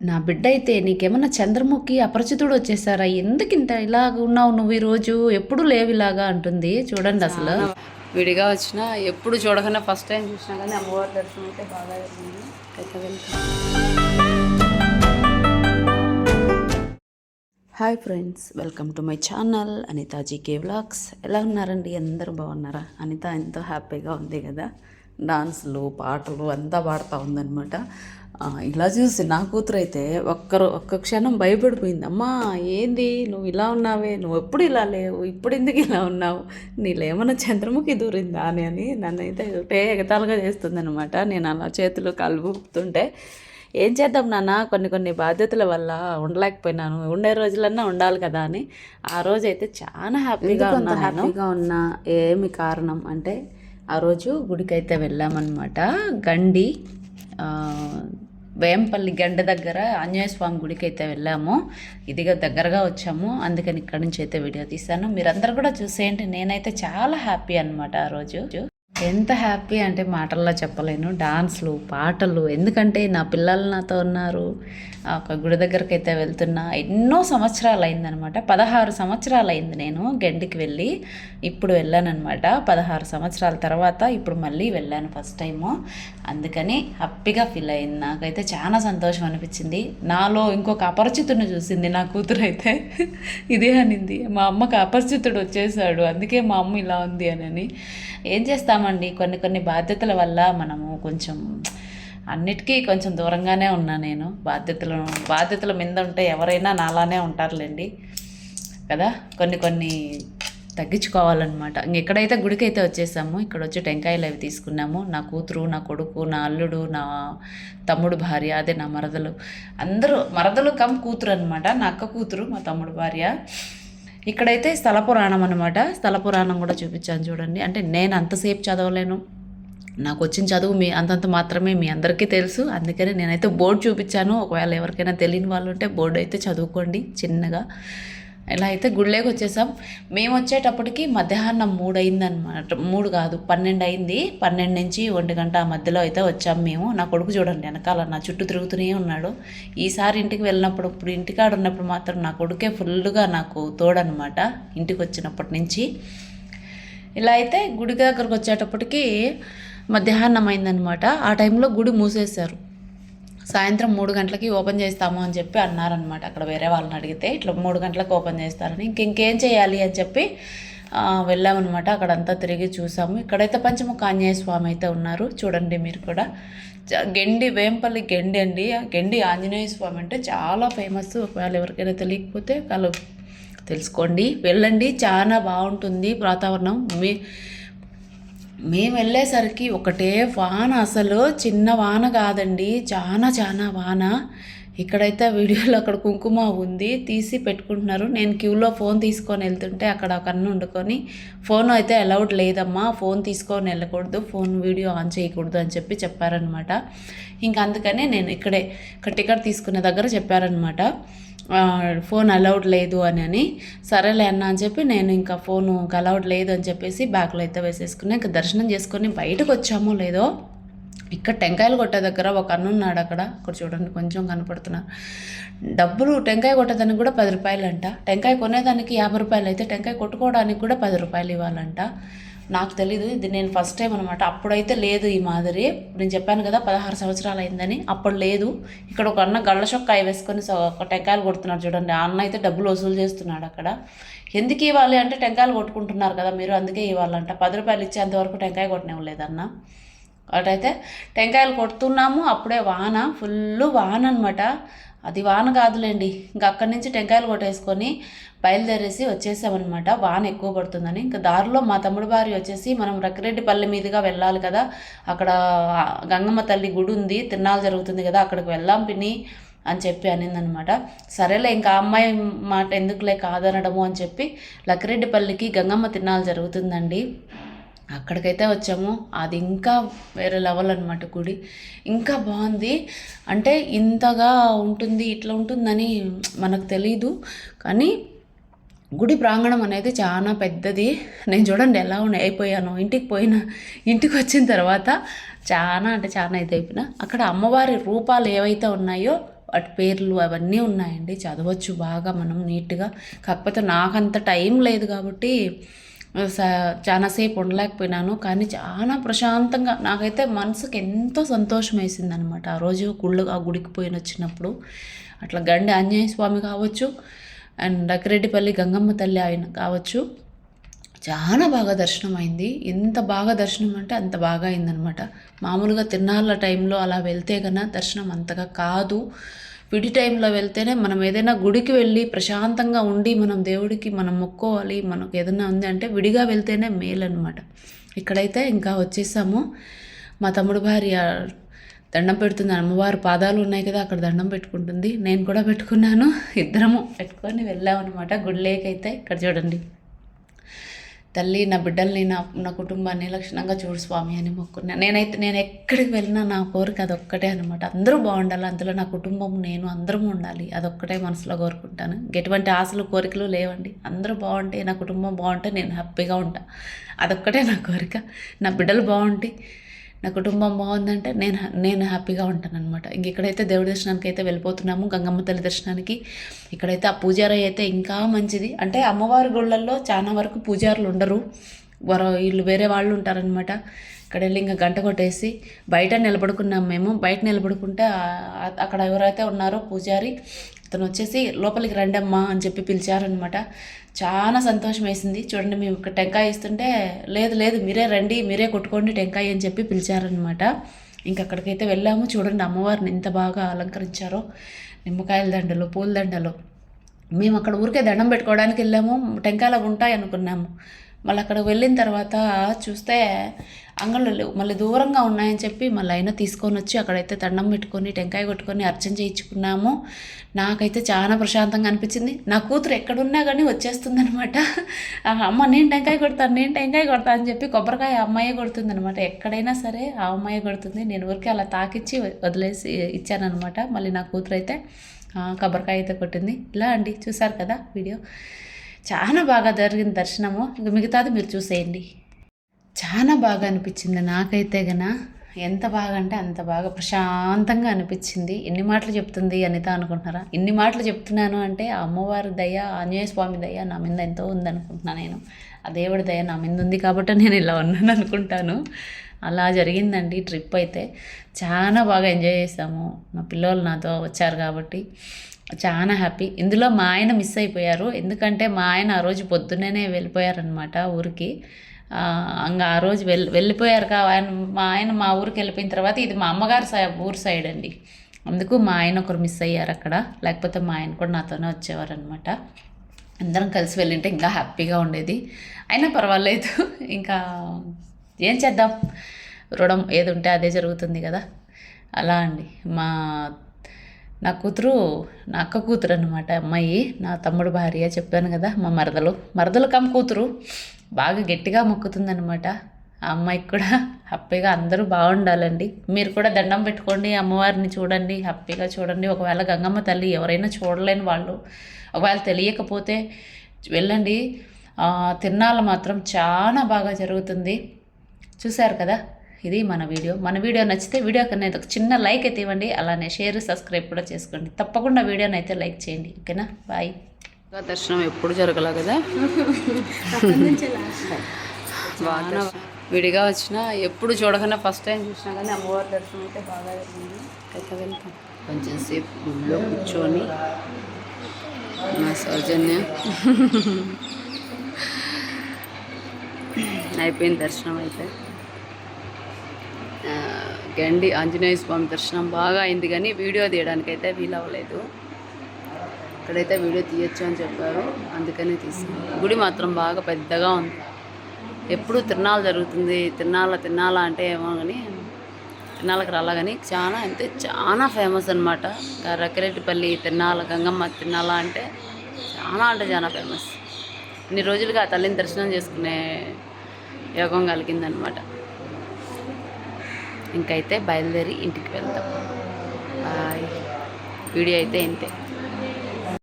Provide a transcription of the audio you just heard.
నా బిడ్డ అయితే నీకేమన్నా చంద్రముఖి అపరిచితుడు వచ్చేసారా? ఎందుకు ఇంత ఇలాగ ఉన్నావు నువ్వు ఈరోజు ఎప్పుడు లేవు ఇలాగా అంటుంది. చూడండి అసలు. విడిగా వచ్చిన ఎప్పుడు చూడకుండా ఫస్ట్ టైం చూసినా కానీ అమ్మవారి దర్శనం అయితే బాగా జరిగింది. అయితే hi friends welcome to my channel Anitha GK vlogs ఎలా ఉన్నారండి? అందరూ బాగున్నారా? అనిత ఎంతో హ్యాపీగా ఉంది కదా? డాన్స్లు పాటలు అంతా పాడుతూ ఉందన్నమాట. ఆ, ఇలా చూసి నా కూతురు అయితే ఒక్కరు ఒక్క క్షణం భయపడిపోయింది. అమ్మా ఏంది? నువ్వు ఇలా ఉన్నావే. నువ్వు ఎప్పుడు ఇలా లేవు? ఇప్పుడు ఎందుకు ఇలా ఉన్నావు? నీళ్ళేమన్నా చంద్రముఖి దూరిందా? అని అని నన్ను అయితే ఒకటే ఎగతాలుగా చేస్తుంది అనమాట నేను అలా చేతులు కాలు ఊపుతుంటే ఏం చేద్దాం నాన్న? కొన్ని కొన్ని బాధ్యతల వల్ల ఉండలేకపోయినాను. ఉండే రోజులన్నా ఉండాలి కదా అని. ఆ రోజు అయితే చాలా హ్యాపీగా ఉన్నా హ్యాపీగా ఉన్నా? ఏమి కారణం? అంటే ఆ రోజు గుడికి అయితే వెళ్ళామన్నమాట. గండి వేంపల్లి గండ దగ్గర ఆంజనేయ స్వామి గుడికి అయితే వెళ్ళాము. ఇదిగా దగ్గరగా వచ్చాము. అందుకని ఇక్కడి నుంచి అయితే వీడియో తీశాను. మీరందరూ కూడా చూసేయండి. నేనైతే చాలా హ్యాపీ అనమాట ఆ రోజు. ఎంత హ్యాపీ అంటే మాటల్లో చెప్పలేను. డాన్స్లు పాటలు ఎందుకంటే నా పిల్లలు నాతో ఉన్నారు. ఒక గుడి దగ్గరికి అయితే వెళ్తున్నా. ఎన్నో సంవత్సరాలు అయిందనమాట పదహారు సంవత్సరాలు అయింది నేను గండికి వెళ్ళి. ఇప్పుడు వెళ్ళానమాట పదహారు సంవత్సరాల తర్వాత ఇప్పుడు మళ్ళీ వెళ్ళాను ఫస్ట్ టైము. అందుకని హ్యాపీగా ఫీల్ అయింది నాకైతే చాలా సంతోషం అనిపించింది. నాలో ఇంకొక అపరిచితుడిని చూసింది నా కూతురు అయితే. ఇదే అనింది. మా అమ్మకి అపరిచితుడు వచ్చేసాడు. అందుకే మా అమ్మ ఇలా ఉంది అని ఏం చేస్తామండి. కొన్ని కొన్ని బాధ్యతల వల్ల మనము కొంచెం అన్నిటికీ కొంచెం దూరంగానే ఉన్నా నేను. బాధ్యతలు బాధ్యతల మీద ఉంటే ఎవరైనా నాలానే ఉంటారులేండి. కదా? కొన్ని కొన్ని తగ్గించుకోవాలన్నమాట. ఇంక ఎక్కడైతే గుడికి అయితే వచ్చేసాము ఇక్కడ వచ్చి టెంకాయలు అవి తీసుకున్నాము. నా కూతురు నా కొడుకు నా అల్లుడు నా తమ్ముడు భార్య అదే నా మరదలు. అందరూ మరదలు కమ్ కూతురు అనమాట నా అక్క కూతురు మా తమ్ముడు భార్య. ఇక్కడైతే స్థల పురాణం అనమాట స్థల పురాణం కూడా చూపించాను చూడండి. అంటే నేను అంతసేపు చదవలేను. నాకు వచ్చిన చదువు మీ అంతంత మాత్రమే మీ అందరికీ తెలుసు. అందుకనే నేనైతే బోర్డు చూపించాను. ఒకవేళ ఎవరికైనా తెలియని వాళ్ళు ఉంటే బోర్డు అయితే చదువుకోండి చిన్నగా. ఇలా అయితే గుళ్ళేకి వచ్చేసాం. మేము వచ్చేటప్పటికి మధ్యాహ్నం మూడు అయిందనమాట మూడు కాదు పన్నెండు అయింది పన్నెండు నుంచి ఒంటి గంట మధ్యలో అయితే వచ్చాం మేము. నా కొడుకు చూడండి వెనకాల నా చుట్టూ తిరుగుతూనే ఉన్నాడు. ఈసారి ఇంటికి వెళ్ళినప్పుడు ఇప్పుడు ఇంటికాడ ఉన్నప్పుడు మాత్రం నా కొడుకే ఫుల్గా నాకు తోడనమాట ఇంటికి వచ్చినప్పటి నుంచి. ఇలా అయితే గుడి దగ్గరకు వచ్చేటప్పటికి మధ్యాహ్నం అయిందనమాట ఆ టైంలో గుడి మూసేశారు. సాయంత్రం మూడు గంటలకి ఓపెన్ చేస్తాము అని చెప్పి అన్నారనమాట అక్కడ వేరే వాళ్ళని అడిగితే ఇట్లా మూడు గంటలకు ఓపెన్ చేస్తారని. ఇంక ఇంకేం చేయాలి అని చెప్పి వెళ్ళామన్నమాట. అక్కడంతా తిరిగి చూసాము. ఇక్కడైతే పంచముఖ ఆంజనేయ స్వామి అయితే ఉన్నారు. చూడండి మీరు కూడా. గెండి వేంపల్లి గెండి అండి. ఆ గెండి ఆంజనేయ స్వామి అంటే చాలా ఫేమస్. ఒకవేళ ఎవరికైనా తెలియకపోతే వాళ్ళు తెలుసుకోండి. వెళ్ళండి. చాలా బాగుంటుంది. వాతావరణం. మీ మేము వెళ్ళేసరికి ఒకటే వాన అసలు చిన్న వాన కాదండి చాలా చాలా వాన. ఇక్కడైతే వీడియోలో అక్కడ కుంకుమ ఉంది తీసి పెట్టుకుంటున్నారు. నేను క్యూలో ఫోన్ తీసుకొని వెళ్తుంటే అక్కడ ఒక అన్న వండుకొని ఫోన్ అయితే అలౌడ్ లేదమ్మా ఫోన్ తీసుకొని వెళ్ళకూడదు ఫోన్ వీడియో ఆన్ చేయకూడదు అని చెప్పి చెప్పారనమాట. ఇంకా అందుకనే నేను ఇక్కడే ఇక్కడ టికెట్ తీసుకునే దగ్గర చెప్పారనమాట. ఫోన్ అలౌడ్ లేదు అని అని. సరేలే అన్న అని చెప్పి నేను ఇంకా ఫోను అలౌడ్ లేదు అని చెప్పేసి బ్యాగ్లో అయితే వేసేసుకుని ఇంకా దర్శనం చేసుకొని బయటకు వచ్చామో లేదో ఇక్కడ టెంకాయలు కొట్టే దగ్గర ఒక అన్న ఉన్నాడు అక్కడ. అక్కడ చూడండి కొంచెం కనపడుతున్నారు డబ్బులు టెంకాయ కొట్టేదానికి కూడా పది రూపాయలు అంట టెంకాయ కొనేదానికి యాభై రూపాయలు అయితే టెంకాయ కొట్టుకోవడానికి కూడా పది రూపాయలు ఇవ్వాలంట. నాకు తెలీదు. ఇది నేను ఫస్ట్ టైం అనమాట అప్పుడైతే లేదు ఈ మాదిరి. నేను చెప్పాను కదా పదహారు సంవత్సరాలు అయిందని. అప్పుడు లేదు. ఇక్కడ ఒక అన్న గళ్ళ చొక్కాయ వేసుకొని ఒక టెంకాయలు కొడుతున్నాడు చూడండి. ఆ అన్న అయితే డబ్బులు వసూలు చేస్తున్నాడు అక్కడ. ఎందుకు ఇవ్వాలి అంటే టెంకాయలు కొట్టుకుంటున్నారు కదా మీరు అందుకే ఇవ్వాలంట. పది రూపాయలు ఇచ్చేంత వరకు టెంకాయ కొట్టనివ్వలేదన్న అటైతే టెంకాయలు కొడుతున్నాము. అప్పుడే వాన ఫుల్ వాన అనమాట అది వాన కాదులేండి. ఇంకా అక్కడి నుంచి టెంకాయలు కొట్టేసుకొని బయలుదేరేసి వచ్చేసామన్నమాట. వాన ఎక్కువ పడుతుందని. ఇంకా దారిలో మా తమ్ముడు భార్య వచ్చేసి మనం రక్కిరెడ్డిపల్లి మీదుగా వెళ్ళాలి కదా. అక్కడ గంగమ్మ తల్లి గుడి ఉంది. తిన్నాలు జరుగుతుంది కదా. అక్కడికి వెళ్దాం పిన్ని అని చెప్పి అనిందనమాట సరేలే ఇంకా అమ్మాయి మాట ఎందుకులే కాదనడము అని చెప్పి లక్కిరెడ్డిపల్లికి గంగమ్మ తిన్నాలు జరుగుతుందండి. అక్కడికైతే వచ్చాము. అది ఇంకా వేరే లెవెల్ అనమాట గుడి. ఇంకా బాగుంది. అంటే ఇంతగా ఉంటుంది ఇట్లా ఉంటుందని మనకు తెలీదు. కానీ గుడి ప్రాంగణం అనేది చాలా పెద్దది. నేను చూడండి ఎలా ఉన్నాయి. అయిపోయాను. ఇంటికి పోయిన ఇంటికి వచ్చిన తర్వాత చాలా అంటే చాలా ఇది అయిపోయినా అక్కడ అమ్మవారి రూపాలు ఏవైతే ఉన్నాయో వాటి పేర్లు అవన్నీ ఉన్నాయండి. చదవచ్చు బాగా మనం నీట్గా. కాకపోతే నాకంత టైం లేదు కాబట్టి చాలాసేపు ఉండలేకపోయినాను. కానీ చాలా ప్రశాంతంగా నాకైతే మనసుకు ఎంతో సంతోషం వేసింది అనమాట ఆ రోజు గుళ్ళు ఆ గుడికి పోయిన వచ్చినప్పుడు. అట్లా గండి ఆంజనేయ స్వామి కావచ్చు అండ్ డక్కిరెడ్డిపల్లి గంగమ్మ తల్లి ఆయన కావచ్చు. చాలా బాగా దర్శనం అయింది ఎంత బాగా దర్శనం అంటే అంత బాగా అయిందనమాట. మామూలుగా తిన్నాళ్ళ టైంలో అలా వెళ్తే కన్నా దర్శనం అంతగా కాదు. విడి టైంలో వెళ్తేనే మనం ఏదైనా గుడికి వెళ్ళి ప్రశాంతంగా ఉండి మనం దేవుడికి మనం మొక్కోవాలి మనకు ఏదైనా ఉంది అంటే విడిగా వెళ్తేనే మేలు అనమాట ఇక్కడైతే ఇంకా వచ్చేసాము. మా తమ్ముడు భార్య దండం పెడుతుంది అమ్మవారి పాదాలు ఉన్నాయి కదా అక్కడ దండం పెట్టుకుంటుంది. నేను కూడా పెట్టుకున్నాను. ఇద్దరము పెట్టుకొని వెళ్ళామన్నమాట గుడిలేకైతే ఇక్కడ చూడండి. తల్లి నా బిడ్డల్ని నా నా కుటుంబాన్ని లక్షణంగా చూడు స్వామి అని మొక్కున్నా. నేనైతే నేను ఎక్కడికి వెళ్ళినా నా కోరిక అదొక్కటే అనమాట అందరూ బాగుండాలి అందులో నా కుటుంబం నేను అందరం ఉండాలి. అదొక్కటే మనసులో కోరుకుంటాను. ఎటువంటి ఆశలు కోరికలు లేవండి. అందరూ బాగుంటే నా కుటుంబం బాగుంటే నేను హ్యాపీగా ఉంటా. అదొక్కటే నా కోరిక. నా బిడ్డలు బాగుంటే నా కుటుంబం బాగుందంటే నేను నేను హ్యాపీగా ఉంటాను అనమాట ఇంక ఇక్కడైతే దేవుడి దర్శనానికి అయితే వెళ్ళిపోతున్నాము గంగమ్మ తల్లి దర్శనానికి ఇక్కడైతే ఆ పూజారి అయితే ఇంకా మంచిది. అంటే అమ్మవారి గుళ్ళల్లో చాలా వరకు పూజారులు ఉండరు. వారు వీళ్ళు వేరే వాళ్ళు ఉంటారనమాట ఇక్కడ వెళ్ళి ఇంకా గంట కొట్టేసి బయట నిలబడుకున్నాం మేము. బయట నిలబడుకుంటే అక్కడ ఎవరైతే ఉన్నారో పూజారి అతను వచ్చేసి లోపలికి రండమ్మా అని చెప్పి పిలిచారనమాట చాలా సంతోషం వేసింది. చూడండి మేము ఇక్కడ టెంకాయ ఇస్తుంటే లేదు లేదు మీరే రండి మీరే కొట్టుకోండి టెంకాయ అని చెప్పి పిలిచారనమాట ఇంక అక్కడికైతే వెళ్ళాము. చూడండి అమ్మవారిని ఎంత బాగా అలంకరించారో. నిమ్మకాయల దండలు పూల దండలు. మేము అక్కడ ఊరికే దండం పెట్టుకోవడానికి వెళ్ళాము. టెంకాయలు అవి ఉంటాయి అనుకున్నాము మళ్ళీ అక్కడ వెళ్ళిన తర్వాత చూస్తే అంగళ్ళు లేవు. మళ్ళీ దూరంగా ఉన్నాయని చెప్పి మళ్ళీ అయినా తీసుకొని వచ్చి అక్కడైతే దండం పెట్టుకొని టెంకాయ కొట్టుకొని అర్చన చేయించుకున్నాము. నాకైతే చాలా ప్రశాంతంగా అనిపించింది. నా కూతురు ఎక్కడున్నా కానీ వచ్చేస్తుంది అనమాట అమ్మ నేను టెంకాయ కొడతాను నేను టెంకాయ కొడతాను అని చెప్పి కొబ్బరికాయ అమ్మాయే కొడుతుంది అనమాట ఎక్కడైనా సరే ఆ అమ్మాయే కొడుతుంది. నేను ఊరికే అలా తాకిచ్చి వదిలేసి ఇచ్చానమాట మళ్ళీ నా కూతురు అయితే కొబ్బరికాయ అయితే కొట్టింది. ఇలా అండి చూసారు కదా వీడియో. చాలా బాగా జరిగింది దర్శనము. ఇంక మిగతాది మీరు చూసేయండి. చాలా బాగా అనిపించింది. నాకైతే గన ఎంత బాగా అంటే అంత బాగా ప్రశాంతంగా అనిపించింది. ఎన్ని మాటలు చెప్తుంది అనిత అనుకుంటున్నారా? ఎన్ని మాటలు చెప్తున్నాను అంటే ఆ అమ్మవారి దయ ఆంజనేయ స్వామి దయ నా మీద ఎంతో ఉందనుకుంటున్నాను నేను. ఆ దేవుడి దయ నా మీద ఉంది కాబట్టి నేను ఇలా ఉన్నాను అనుకుంటాను. అలా జరిగిందండి ట్రిప్ అయితే. చాలా బాగా ఎంజాయ్ చేసాము. నా పిల్లలు నాతో వచ్చారు కాబట్టి చాలా హ్యాపీ. ఇందులో మా ఆయన మిస్ అయిపోయారు. ఎందుకంటే మా ఆయన ఆ రోజు పొద్దున్నే వెళ్ళిపోయారనమాట ఊరికి. ఇంకా ఆ రోజు వెళ్ళి వెళ్ళిపోయారు కా ఆయన మా ఆయన మా ఊరికి వెళ్ళిపోయిన తర్వాత ఇది మా అమ్మగారు సై ఊరు సైడ్ అండి. అందుకు మా ఆయన ఒకరు మిస్ అయ్యారు అక్కడ. లేకపోతే మా ఆయన కూడా నాతోనే వచ్చేవారనమాట అందరం కలిసి వెళ్ళింటే ఇంకా హ్యాపీగా ఉండేది. అయినా పర్వాలేదు. ఇంకా ఏం చేద్దాం? రుణం ఏది ఉంటే అదే జరుగుతుంది కదా. అలా అండి. మా నా కూతురు నా అక్క కూతురు అనమాట అమ్మాయి. నా తమ్ముడు భార్య చెప్పాను కదా మా మరదలు. మరదలు కమ్ కూతురు. బాగా గట్టిగా మొక్కుతుందనమాట ఆ అమ్మాయికి కూడా హ్యాపీగా అందరూ బాగుండాలండి. మీరు కూడా దండం పెట్టుకోండి అమ్మవారిని చూడండి హ్యాపీగా చూడండి. ఒకవేళ గంగమ్మ తల్లి ఎవరైనా చూడలేని వాళ్ళు ఒకవేళ తెలియకపోతే వెళ్ళండి. ఆ, మాత్రం చాలా బాగా జరుగుతుంది. చూశారు కదా? ఇది మన వీడియో. మన వీడియో నచ్చితే వీడియో కన్నా ఒక చిన్న లైక్ అయితే ఇవ్వండి. అలానే షేర్ సబ్స్క్రైబ్ కూడా చేసుకోండి. తప్పకుండా వీడియోని అయితే లైక్ చేయండి. ఓకేనా? బాయ్. దర్శనం ఎప్పుడు జరగల కదా? బాగా విడిగా వచ్చినా ఎప్పుడు చూడకన్నా ఫస్ట్ టైం చూసినా కానీ అమ్మవారి దర్శనం అయితే బాగా జరిగింది. అయితే వెళ్తాం కొంచెం సేపు గుడిలో కూర్చొని నా సౌజన్య అయిపోయింది దర్శనం అయితే. గండి ఆంజనేయ స్వామి దర్శనం బాగా అయింది కానీ వీడియో తీయడానికి అయితే వీలవ్వలేదు. ఇక్కడైతే వీడియో తీయొచ్చు అని చెప్పారు అందుకనే తీసాను గుడి మాత్రం బాగా పెద్దగా ఉంది. ఎప్పుడు తిరణాలు జరుగుతుంది. తిరణాల తిన్నాలా అంటే ఏమో కానీ తిన్నాళ్ళకి రాలా కానీ చాలా అంటే చాలా ఫేమస్ అనమాట రక్కిరెడ్డిపల్లి తిన్నాల గంగమ్మ తిన్నాల అంటే చాలా అంటే చాలా ఫేమస్. ఇన్ని రోజులుగా ఆ తల్లిని దర్శనం చేసుకునే యోగం కలిగిందనమాట ఇంకైతే బయలుదేరి ఇంటికి వెళ్తాం బాయ్. వీడియో అయితే ఇంతే.